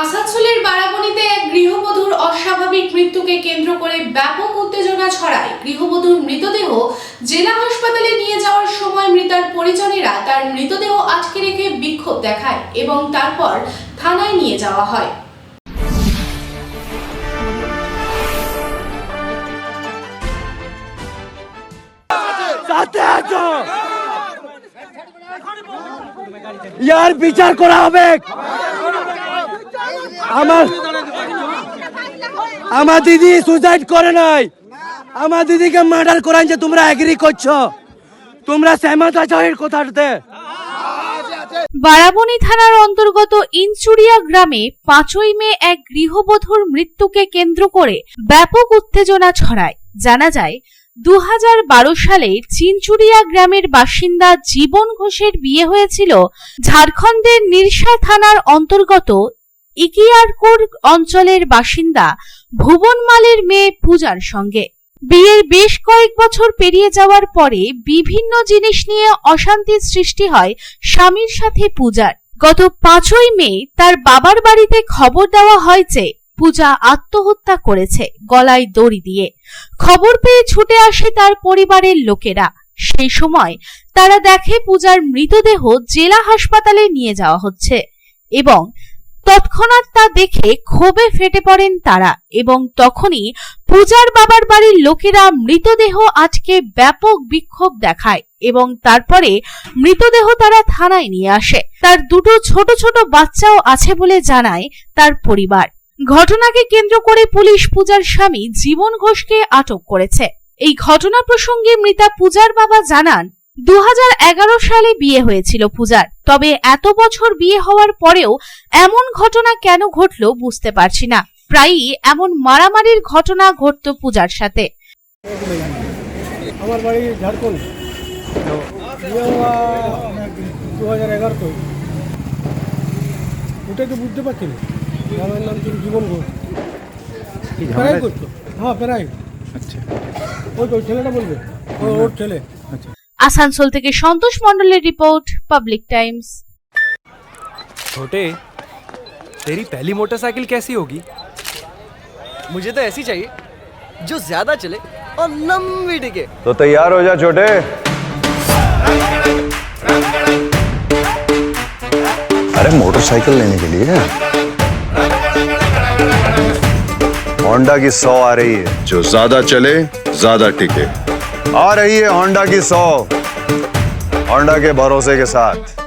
আসানসোলের বারাবণীতে এক গৃহবধূর অস্বাভাবিক মৃত্যুকে কেন্দ্র করে ব্যাপক উত্তেজনা ছড়ায়। গৃহবধূর মৃতদেহ জেলা হাসপাতালে নিয়ে যাওয়ার সময় মৃতার পরিজনেরা তার মৃতদেহ আটকে রেখে বিক্ষোভ দেখায় এবং তারপর থানায় নিয়ে যাওয়া হয়। ইয়ার বিচার করা হবে আমার আমার দিদি সুসাইড করে নাই। আমার দিদিকে মার্ডার করান যে তোমরা এগ্রি করছ। তোমরা সহমত আছো এর কথাটাতে বারাবণী থানার অন্তর্গত ইনচুরিয়া গ্রামে পাঁচই মে এক গৃহবধূর মৃত্যুকে কেন্দ্র করে ব্যাপক উত্তেজনা ছড়ায়। জানা যায় দু হাজার বারো সালে চিনচুরিয়া গ্রামের বাসিন্দা জীবন ঘোষের বিয়ে হয়েছিল ঝাড়খণ্ডের নিরসা থানার অন্তর্গত ইকিয়ারকুর অঞ্চলের বাসিন্দা ভুবন মালের মেয়ে পূজার সঙ্গে। বিয়ের বেশ কয়েক বছর পেরিয়ে যাওয়ার পরে বিভিন্ন জিনিস নিয়ে অশান্তির সৃষ্টি হয় স্বামীর সাথে পূজার। গত পাঁচই মে তার বাবার বাড়িতে খবর দেওয়া হয় যে পূজা আত্মহত্যা করেছে গলায় দড়ি দিয়ে। খবর পেয়ে ছুটে আসে তার পরিবারের লোকেরা। সেই সময় তারা দেখে পূজার মৃতদেহ জেলা হাসপাতালে নিয়ে যাওয়া হচ্ছে এবং তৎক্ষণাৎ তা দেখে ক্ষোভে ফেটে পড়েন তারা এবং তখনই পূজার বাবার বাড়ির লোকেরা মৃতদেহ আজকে ব্যাপক বিক্ষোভ দেখায় এবং তারপরে মৃতদেহ তারা থানায় নিয়ে আসে। তার দুটো ছোট ছোট বাচ্চাও আছে বলে জানায় তার পরিবার। ঘটনাকে কেন্দ্র করে পুলিশ পূজার স্বামী জীবন ঘোষকে আটক করেছে। এই ঘটনা প্রসঙ্গে মৃতা পূজার বাবা জানান দু হাজার এগারো সালে বিয়ে হয়েছিল পূজার। তবে এত বছর বিয়ে হওয়ার পরেও এমন ঘটনা কেন ঘটলো বুঝতে পারছি না। প্রায়ই এমন মারামারির ঘটনা ঘটতো পূজার সাথে। আমার বাড়ি ঝাড়খণ্ড। দু হাজার এগারোতে ওটা তো। বুঝতে পারছি না। আমার নাম ছিল জীবন ঘোষ। প্রায় করতো হ্যাঁ প্রায় আচ্ছা। ওই ছেলেটা বলবে। ওর ছেলে। আসানসোল থেকে সন্তোষ মণ্ডলের রিপোর্ট পাবলিক টাইমস छोटे तेरी पहली मोटरसाइकिल कैसी होगी मुझे तो ऐसी चाहिए जो ज्यादा चले और लंबी टिके तो तैयार हो जा छोटे अरे मोटरसाइकिल लेने के लिए होंडा की सौ आ रही है जो ज्यादा चले ज्यादा टिके आ रही है होंडा की सौ होंडा के भरोसे के साथ।